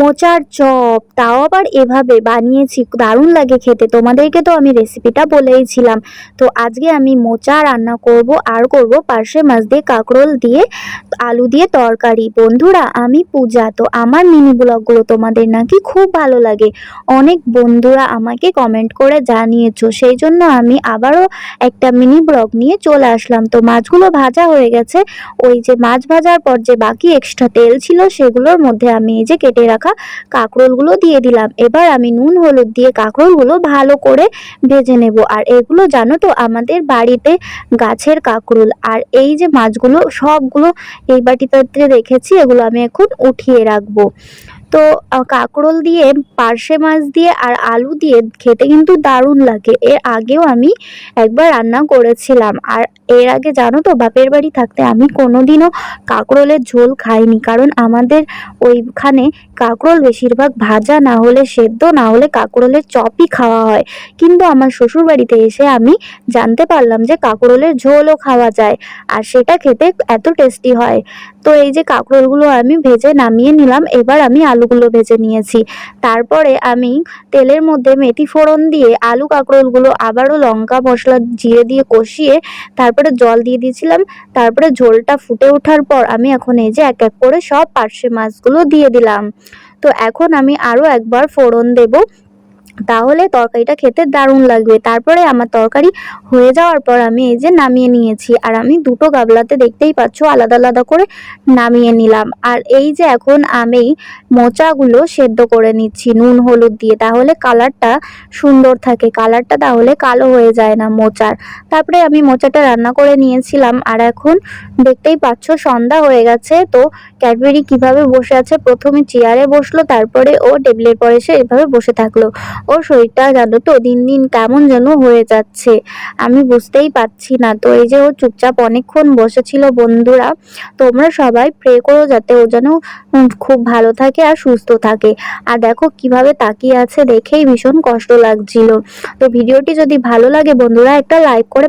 মোচার চপ, তাও আবার এভাবে বানিয়েছি, দারুণ লাগে খেতে। তোমাদেরকে তো আমি রেসিপিটা বলেইছিলাম তো আজকে আমি মোচা রান্না করব আর করব পার্শে মাছ দিয়ে কাঁকরোল দিয়ে আলু দিয়ে তরকারি। বন্ধুরা, আমি পূজা, তো আমার মিনি ব্লগগুলো তোমাদের নাকি খুব ভালো লাগে। অনেক বন্ধুরা আমাকে কমেন্ট করে জানিয়েছো, সেই জন্য আমি আবারও একটা মিনি ব্লগ নিয়ে চলে আসলাম। তো মাছগুলো ভাজা হয়ে গেছে। ওই যে মাছ ভাজার পর যে বাকি এক্সট্রা তেল ছিল, সেগুলোর মধ্যে আমি এই যে কেটে রাখা কাঁকরোলগুলো দিয়ে দিলাম। এবার আমি নুন, হলুদ দিয়ে কাঁকরোলগুলো ভালো করে ভেজে নেব। আর এগুলো জানো তো, আমাদের বাড়িতে গাছের কাঁকরোল। আর এই যে মাছগুলো, সবগুলো এই বাটিতে রেখেছি, এগুলো আমি এখন উঠিয়ে রাখব। তো কাঁকরোল দিয়ে, পার্শে মাছ দিয়ে আর আলু দিয়ে খেতে কিন্তু দারুণ লাগে। এর আগেও আমি একবার রান্না করেছিলাম। আর এর আগে জানো তো, বাপের বাড়ি থাকতে আমি কোনোদিনও কাঁকরোলের ঝোল খাইনি। কারণ আমাদের ওইখানে কাঁকরোল বেশিরভাগ ভাজা না হলে সেদ্ধ, না হলে কাঁকরোলের চপই খাওয়া হয়। কিন্তু আমার শ্বশুর বাড়িতে এসে আমি জানতে পারলাম যে কাঁকরোলের ঝোলও খাওয়া যায়। আর সেটা খেতে এত টেস্টি হয়। তো এই যে কাঁকরোলগুলো আমি ভেজে নামিয়ে নিলাম, এবার আমি আলুগুলো ভেজে নিয়েছি। তারপরে আমি তেলের মধ্যে মেথি ফোড়ন দিয়ে আলু কাঁকরোলগুলো আবারও লঙ্কা, মশলা, জিরে দিয়ে কষিয়ে তারপরে জল দিয়ে দিয়েছিলাম। তারপরে ঝোলটা ফুটে ওঠার পর আমি এখন এই যে এক এক করে সব পার্শে মাছগুলো দিয়ে দিলাম। তো এখন আমি আরও একবার ফোড়ন দেব। তাহলে তরকারিটা খেতে দারুণ লাগবে। তারপরে আমার তরকারি হয়ে যাওয়ার পর আমি এই যে নামিয়ে নিয়েছি। আর আমি দুটো গাবলাতে দেখতেই পাচ্ছ আলাদা আলাদা করে নামিয়ে নিলাম। আর এই যে এখন আমি মোচাগুলো সেদ্ধ করে নিচ্ছি নুন, হলুদ দিয়ে। তাহলে কালারটা সুন্দর থাকে। কালারটা তাহলে কালো হয়ে যায় না মোচার। তারপরে আমি মোচাটা রান্না করে নিয়েছিলাম। আর এখন দেখতেই পাচ্ছ সন্ধ্যা হয়ে গেছে। তো ক্যাডবেরি কীভাবে বসে আছে? প্রথমে চেয়ারে বসল, তারপরে ও টেবিলের পরে এসে এভাবে বসে থাকল। ওর শরীরটা জানো তো, দিন দিন কেমন যেন হয়ে যাচ্ছে। আমি বুঝতেই পারছি না তো, এই যে ও চুপচাপ অনেকক্ষণ বসেছিল বন্ধুরা, তোমরা সবাই প্রে করো যাতে ও যেন খুব ভালো থাকে আর সুস্থ থাকে। আর দেখো কীভাবে তাকিয়ে আছে, দেখেই ভীষণ কষ্ট লাগছিল। তো ভিডিওটি যদি ভালো লাগে বন্ধুরা, একটা লাইক করে